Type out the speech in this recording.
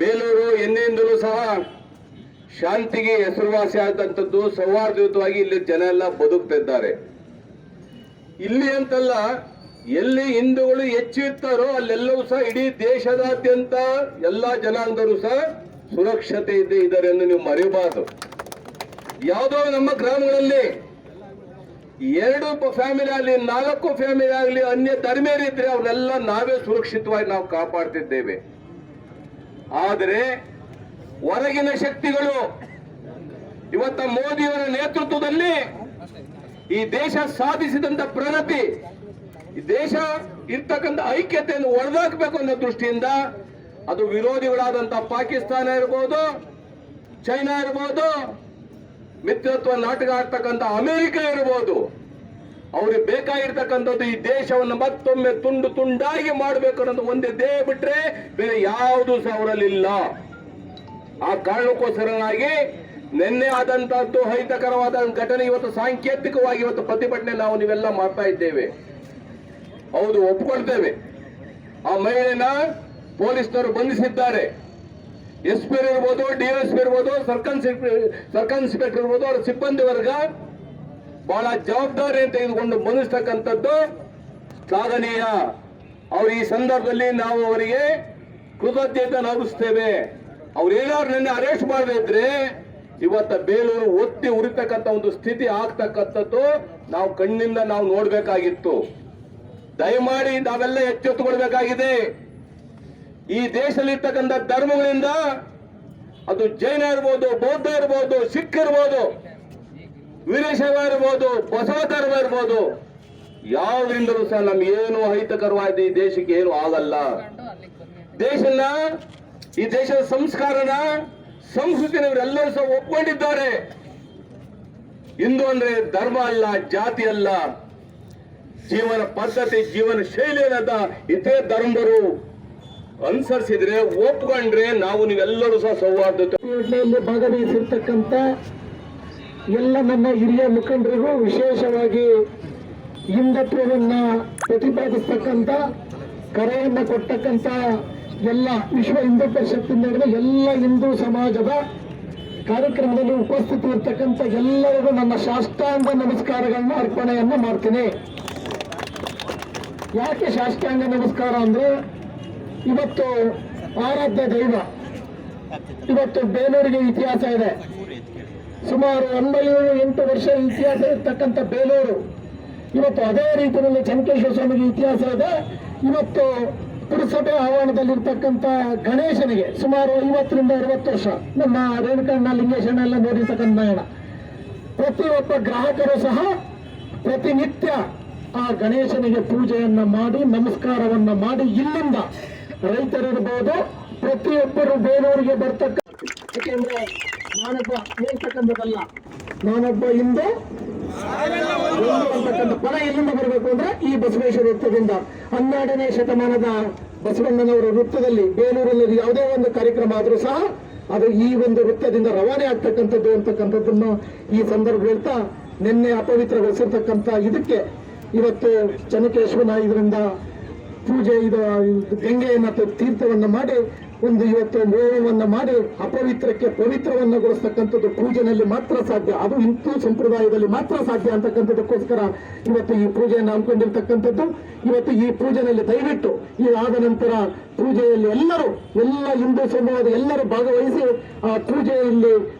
ಬೇಲೂರು ಎಂದೆಂದಲೂ ಸಹ ಶಾಂತಿಗೆ ಹೆಸರುವಾಸಿ ಆದಂಥದ್ದು ಸೌಹಾರ್ದಯುತವಾಗಿ ಇಲ್ಲಿ ಜನ ಎಲ್ಲ ಬದುಕ್ತಿದ್ದಾರೆ ಇಲ್ಲಿ ಅಂತಲ್ಲ, ಎಲ್ಲಿ ಹಿಂದೂಗಳು ಹೆಚ್ಚು ಇರ್ತಾರೋ ಅಲ್ಲೆಲ್ಲವೂ ಸಹ ಇಡೀ ದೇಶದಾದ್ಯಂತ ಎಲ್ಲಾ ಜನಾಂಗದವರು ಸಹ ಸುರಕ್ಷತೆ ಇದೆ, ಇದ್ದಾರೆ ಎಂದು ನೀವು ಮರೆಯಬಾರದು. ಯಾವುದೋ ನಮ್ಮ ಗ್ರಾಮಗಳಲ್ಲಿ ಎರಡು ಫ್ಯಾಮಿಲಿ ಆಗಲಿ, ನಾಲ್ಕು ಫ್ಯಾಮಿಲಿ ಆಗಲಿ, ಅನ್ಯ ಧರ್ಮೀಯರಿದ್ರೆ ಅವರೆಲ್ಲ ನಾವೇ ಸುರಕ್ಷಿತವಾಗಿ ನಾವು ಕಾಪಾಡ್ತಿದ್ದೇವೆ. ಆದರೆ ಹೊರಗಿನ ಶಕ್ತಿಗಳು ಇವತ್ತ ಮೋದಿಯವರ ನೇತೃತ್ವದಲ್ಲಿ ಈ ದೇಶ ಸಾಧಿಸಿದಂತ ಪ್ರಗತಿ ಈ ದೇಶ ಇರ್ತಕ್ಕಂಥ ಐಕ್ಯತೆಯನ್ನು ಒಡೆದಾಕಬೇಕು ಅನ್ನೋ ದೃಷ್ಟಿಯಿಂದ ಅದು ವಿರೋಧಿಗಳಾದಂತ ಪಾಕಿಸ್ತಾನ ಇರ್ಬೋದು, ಚೈನಾ ಇರ್ಬೋದು, ಮಿತ್ರತ್ವ ನಾಟಕ ಆಗ್ತಕ್ಕಂಥ ಅಮೆರಿಕ ಇರ್ಬೋದು ಅವ್ರಿಗೆ ಬೇಕಾಗಿರ್ತಕ್ಕಂಥದ್ದು ಈ ದೇಶವನ್ನು ಮತ್ತೊಮ್ಮೆ ತುಂಡು ತುಂಡಾಗಿ ಮಾಡಬೇಕು ಅನ್ನೋದು ಒಂದೇ ದೇಹ ಬಿಟ್ರೆ ಬೇರೆ ಯಾವುದು ಸಹ ಅವರಲ್ಲಿಲ್ಲ ಆ ಕಾರಣಕ್ಕೋಸ್ಕರನಾಗಿ ನಿನ್ನೆ ಆದಂತಹದ್ದು ಅಹಿತಕರವಾದ ಘಟನೆ ಇವತ್ತು ಸಾಂಕೇತಿಕವಾಗಿ ಇವತ್ತು ಪ್ರತಿಭಟನೆ ನಾವು ನೀವೆಲ್ಲ ಮಾಡ್ತಾ ಇದ್ದೇವೆ. ಹೌದು, ಒಪ್ಕೊಳ್ತೇವೆ. ಆ ಮಹಿಳೆನ ಪೊಲೀಸ್ನವರು ಬಂಧಿಸಿದ್ದಾರೆ. ಎಸ್ ಪಿ ಇರ್ಬೋದು, ಡಿ ಎಸ್ ಪಿ ಇರ್ಬೋದು, ಸರ್ಕಲ್ ಸರ್ಕಲ್ ಇನ್ಸ್ಪೆಕ್ಟರ್ ಇರ್ಬೋದು, ಅವರ ಸಿಬ್ಬಂದಿ ವರ್ಗ ಬಹಳ ಜವಾಬ್ದಾರಿಯನ್ನು ತೆಗೆದುಕೊಂಡು ಬಂಧಿಸ್ತಕ್ಕಂಥದ್ದು ಶ್ಲಾಘನೀಯ. ಅವರು ಈ ಸಂದರ್ಭದಲ್ಲಿ ನಾವು ಅವರಿಗೆ ಕೃತಜ್ಞತೆ ನಗಿಸ್ತೇವೆ ಅವ್ರು ಏನಾದ್ರು ನಿನ್ನೆ ಅರೆಸ್ಟ್ ಮಾಡದೇ ಇದ್ರೆ ಇವತ್ತ ಬೇಲೂರು ಒತ್ತಿ ಉರಿತಕ್ಕಂಥ ಒಂದು ಸ್ಥಿತಿ ಆಗ್ತಕ್ಕಂಥದ್ದು ನಾವು ಕಣ್ಣಿಂದ ನಾವು ನೋಡ್ಬೇಕಾಗಿತ್ತು. ದಯಮಾಡಿ ನಾವೆಲ್ಲ ಎಚ್ಚೆತ್ತುಕೊಳ್ಬೇಕಾಗಿದೆ. ಈ ದೇಶದಲ್ಲಿರ್ತಕ್ಕಂಥ ಧರ್ಮಗಳಿಂದ ಅದು ಜೈನ ಇರ್ಬೋದು, ಬೌದ್ಧ ಇರ್ಬೋದು, ಸಿಖ್ ಇರ್ಬೋದು ವೀರಶೈವ ಇರ್ಬೋದು ಬಸವ ಇರ್ಬೋದು ಯಾವ್ದ್ರಿಂದಲೂ ಸಹ ನಮ್ಗೇನು ಅಹಿತಕರವಾದ ಈ ದೇಶಕ್ಕೆ ಏನು ಆಗಲ್ಲ. ದೇಶನ, ಈ ದೇಶದ ಸಂಸ್ಕಾರನ, ಸಂಸ್ಕೃತಿನ ಇವರೆಲ್ಲರೂ ಸಹ ಒಪ್ಕೊಂಡಿದ್ದಾರೆ. ಹಿಂದೂ ಅಂದ್ರೆ ಧರ್ಮ ಅಲ್ಲ, ಜಾತಿ ಅಲ್ಲ. ಜೀವನ ಪದ್ಧತಿ, ಜೀವನ ಶೈಲಿ ಅನ್ನದ ಇದೇ ಧರ್ಮರು ಅನುಸರಿಸಿದ್ರೆ ಒಪ್ಕೊಂಡ್ರೆ ನಾವು ನೀವೆಲ್ಲರೂ ಸಹ ಸೌಹಾರ್ದ ಭಾಗವಹಿಸಿರ್ತಕ್ಕಂಥ ಎಲ್ಲ ನನ್ನ ಹಿರಿಯ ಮುಖಂಡರಿಗೂ ವಿಶೇಷವಾಗಿ ಹಿಂದತ್ವವನ್ನು ಪ್ರತಿಪಾದಿಸ್ತಕ್ಕಂಥ, ಕರೆಯನ್ನು ಕೊಟ್ಟಕ್ಕಂಥ ಎಲ್ಲ ವಿಶ್ವ ಹಿಂದೂ ಪರಿಷತ್ತಿನ ನಡೆದ ಎಲ್ಲ ಹಿಂದೂ ಸಮಾಜದ ಕಾರ್ಯಕ್ರಮದಲ್ಲಿ ಉಪಸ್ಥಿತಿ ಇರ್ತಕ್ಕಂಥ ಎಲ್ಲರಿಗೂ ನನ್ನ ಶಾಸ್ತ್ರಾಂಗ ನಮಸ್ಕಾರಗಳನ್ನ ಅರ್ಪಣೆಯನ್ನು ಮಾಡ್ತೀನಿ. ಯಾಕೆ ಶಾಸ್ತ್ರಾಂಗ ನಮಸ್ಕಾರ ಅಂದ್ರೆ ಇವತ್ತು ಆರಾಧ್ಯ ದೈವ. ಇವತ್ತು ಬೇಲೂರಿಗೆ ಇತಿಹಾಸ ಇದೆ. ಸುಮಾರು ಒಂಬೈನೂರು ಎಂಟು ವರ್ಷ ಇತಿಹಾಸ ಇರತಕ್ಕಂಥ ಬೇಲೂರು. ಇವತ್ತು ಅದೇ ರೀತಿಯಲ್ಲಿ ಚಂಕೇಶ್ವರ ಸ್ವಾಮಿಗೆ ಇತಿಹಾಸ ಇದೆ. ಇವತ್ತು ಪುರಸಭೆ ಆವರಣದಲ್ಲಿರ್ತಕ್ಕಂಥ ಗಣೇಶನಿಗೆ ಸುಮಾರು ಐವತ್ತರಿಂದ ಅರವತ್ತು ವರ್ಷ. ನಮ್ಮ ರೇಣುಕಣ್ಣ ಲಿಂಗೇಶಣ್ಣ ಎಲ್ಲ ನೋಡಿರ್ತಕ್ಕಂಥ ನಾಯಣ. ಪ್ರತಿಯೊಬ್ಬ ಗ್ರಾಹಕರು ಸಹ ಪ್ರತಿನಿತ್ಯ ಆ ಗಣೇಶನಿಗೆ ಪೂಜೆಯನ್ನ ಮಾಡಿ, ನಮಸ್ಕಾರವನ್ನ ಮಾಡಿ ಇಲ್ಲಿಂದ ರೈತರಿರ್ಬೋದು. ಪ್ರತಿಯೊಬ್ಬರು ಬೇಲೂರಿಗೆ ಬರ್ತಕ್ಕಂಥ ಯಾಕೆಂದ್ರೆ ನಾನೊಬ್ಬ ಹೇಳ್ತಕ್ಕಂಥದ್ದಲ್ಲ ನಾನೊಬ್ಬ ಹಿಂದೆ ಪದ ಎಲ್ಲಿಂದ ಬರಬೇಕು ಅಂದ್ರೆ ಈ ಬಸವೇಶ್ವರ ವೃತ್ತದಿಂದ. ಹನ್ನೆರಡನೇ ಶತಮಾನದ ಬಸವಣ್ಣನವರ ವೃತ್ತದಲ್ಲಿ ಬೇಲೂರಲ್ಲಿ ಯಾವುದೇ ಒಂದು ಕಾರ್ಯಕ್ರಮ ಆದರೂ ಸಹ ಅದು ಈ ಒಂದು ವೃತ್ತದಿಂದ ರವಾನೆ ಆಗ್ತಕ್ಕಂಥದ್ದು ಅಂತಕ್ಕಂಥದ್ದನ್ನು ಈ ಸಂದರ್ಭ ಹೇಳ್ತಾ ನಿನ್ನೆ ಅಪವಿತ್ರಗೊಳಿಸಿರ್ತಕ್ಕಂಥ ಇದಕ್ಕೆ ಇವತ್ತು ಚನ್ನಕೇಶ್ವನ ಇದರಿಂದ ಪೂಜೆ ಇದು ಗಂಗೆಯನ್ನ ತೀರ್ಥವನ್ನ ಮಾಡಿ ಒಂದು ಇವತ್ತು ಹೋಮವನ್ನ ಮಾಡಿ ಅಪವಿತ್ರಕ್ಕೆ ಪವಿತ್ರವನ್ನಗೊಳಿಸ್ತಕ್ಕಂಥದ್ದು ಪೂಜೆನಲ್ಲಿ ಮಾತ್ರ ಸಾಧ್ಯ. ಅದು ಹಿಂದೂ ಸಂಪ್ರದಾಯದಲ್ಲಿ ಮಾತ್ರ ಸಾಧ್ಯ ಅಂತಕ್ಕಂಥದ್ದಕ್ಕೋಸ್ಕರ ಇವತ್ತು ಈ ಪೂಜೆಯನ್ನು ಹಮ್ಮಿಕೊಂಡಿರ್ತಕ್ಕಂಥದ್ದು. ಇವತ್ತು ಈ ಪೂಜೆನಲ್ಲಿ ದಯವಿಟ್ಟು ಇದಾದ ನಂತರ ಪೂಜೆಯಲ್ಲಿ ಎಲ್ಲರೂ, ಎಲ್ಲ ಹಿಂದೂ ಸಮೂಹದ ಎಲ್ಲರೂ ಭಾಗವಹಿಸಿ ಆ ಪೂಜೆಯಲ್ಲಿ